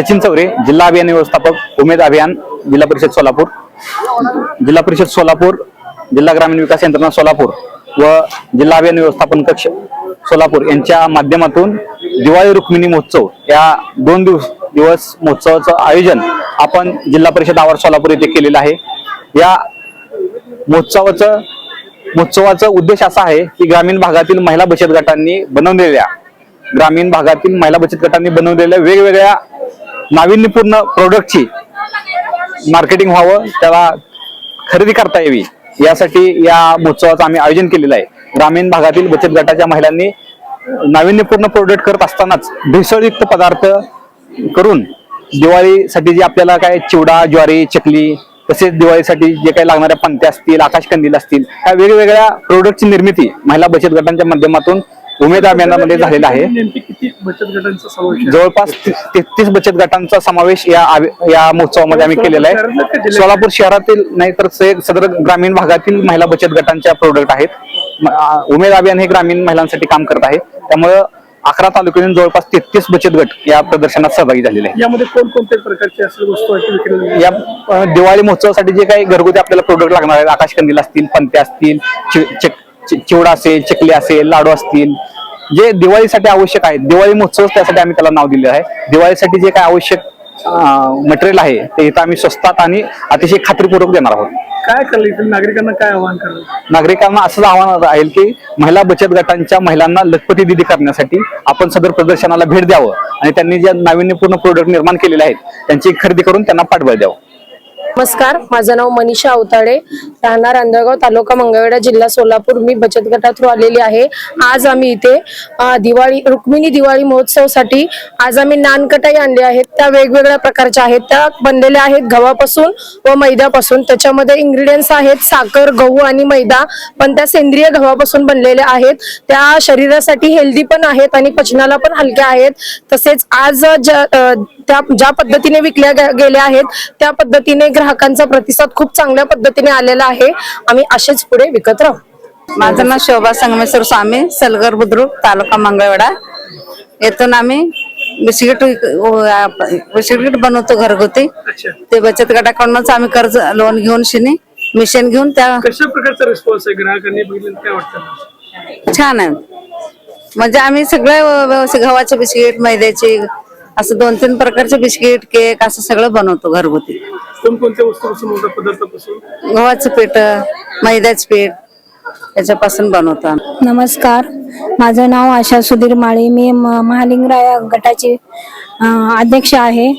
सचिन चौरे जिल्हा अभियान व्यवस्थापक उमेद अभियान जिल्हा परिषद सोलापूर. जिल्हा परिषद सोलापूर जिल्हा ग्रामीण विकास यंत्रणा सोलापूर व जिल्हा अभियान व्यवस्थापन कक्ष सोलापूर यांच्या माध्यमातून दिवाळी रुक्मिणी महोत्सव या दोन दिवस दिवस महोत्सवाचं आयोजन आपण जिल्हा परिषद आवार सोलापूर येथे केलेलं आहे. या महोत्सवाचं महोत्सवाचा उद्देश असा आहे की ग्रामीण भागातील महिला बचत गटांनी बनवलेल्या ग्रामीण भागातील महिला बचत गटांनी बनवलेल्या वेगवेगळ्या नाविन्यपूर्ण प्रोडक्टची मार्केटिंग व्हावं त्याला खरेदी करता यावी. यासाठी या महोत्सवाचं आम्ही आयोजन केलेलं आहे. ग्रामीण भागातील बचत गटाच्या महिलांनी नाविन्यपूर्ण प्रोडक्ट करत असतानाच भेसळयुक्त पदार्थ करून दिवाळीसाठी जे आपल्याला काय चिवडा ज्वारी चकली तसेच दिवाळीसाठी जे काही लागणाऱ्या पंत्या असतील आकाशकंदील असतील या वेगवेगळ्या प्रोडक्टची निर्मिती महिला बचत गटांच्या माध्यमातून उमेद अभियानामध्ये झालेला आहे. बचत गटांचा समावेश आहे? जवळपास तेहतीस बचत गटांचा समावेश या आव- या महोत्सवामध्ये आम्ही केलेला शहरातलं का आहे? सोलापूर शहरातील नाही तर से- सदर ग्रामीण भागातील महिला बचत गटांच्या प्रोडक्ट आहेत. म- आ, उमेद अभियान हे ग्रामीण महिलांसाठी काम करत आहे. त्यामुळं अकरा तालुक्यातून जवळपास तेहतीस बचत गट या प्रदर्शनात सहभागी झालेले आहेत. यामध्ये कोणकोणत्या प्रकारचे वस्तू आहेत या अ, दिवाळी महोत्सवासाठी जे काही घरगुती आपल्याला प्रोडक्ट लागणार आहेत आकाश कंदील असतील पंत्या असतील चि- चिक- चि- चिवडा असेल चकली असेल लाडू असतील जे दिवाळीसाठी आवश्यक आहेत दिवाळी महोत्सव त्यासाठी आम्ही त्याला नाव दिले आहे. दिवाळीसाठी जे काही आवश्यक मटेरियल आहे ते इथं आम्ही स्वस्तात आणि अतिशय खात्रीपूर्वक देणार आहोत. काय करलं इथल्या नागरिकांना काय आवाहन करणार नागरिकांना असंच आव्हान आहे की महिला बचत गटांच्या महिलांना लखपती दिदी करण्यासाठी आपण सदर प्रदर्शनाला भेट द्यावं आणि त्यांनी जे नाविन्यपूर्ण प्रोडक्ट निर्माण केलेले आहेत त्यांची खरेदी करून त्यांना पाठबळ द्यावं. नमस्कार माझं नाव मनीषा अवताडे राहणार अंधळगाव तालुका मंगळवेढा जिल्हा सोलापूर. मी बचत गटा थ्रू आलेली आहे. आज आम्ही इथे दिवाळी रुक्मिणी दिवाळी महोत्सवसाठी आज आम्ही नानकटाई आणल्या आहेत. त्या वेगवेगळ्या प्रकारच्या आहेत. त्या बनलेल्या आहेत गव्हापासून व मैद्यापासून. त्याच्यामध्ये इंग्रेडियंट्स आहेत साखर गहू आणि मैदा. पण त्या सेंद्रिय गव्हापासून बनलेल्या आहेत. त्या शरीरासाठी हेल्दी पण आहेत आणि पचनाला पण हलक्या आहेत. तसेच आज त्या ज्या पद्धतीने विकल्या गे- गेल्या आहेत त्या पद्धतीने ग्राहकांचा प्रतिसाद खूप चांगल्या पद्धतीने आलेला आहे. आम्ही असेच पुढे विकत राहू. माझं नाव शोभा संगमेश्वर स्वामी सलगर बुद्रुक तालुका मंगळवेढा. येथून आम्ही बिस्किट बिस्किट बनवतो घरगुती. ते बचत गटाकडूनच आम्ही कर्ज लोन घेऊन शिनी मिशन घेऊन त्या कशा प्रकारचा रिस्पॉन्स आहे? ग्राहकांनी बघितलं काय वाटतं? छान आहे. म्हणजे आम्ही सगळे व- व्यवस्थित गव्हाचे बिस्किट मैद्याचे असं दोन तीन प्रकारचे बिस्किट केक असं सगळं बनवतो घरगुती. कोणकोणत्या वस्तूपासून मोठ्या पदार्थापासून? गव्हाचं पीठ मैद्याचं पीठ याच्यापासून बनवतो नमस्कार. माझं नाव आशा सुधीर माळी. मी म- महालिंगराया गटाचे अध्यक्ष आहे.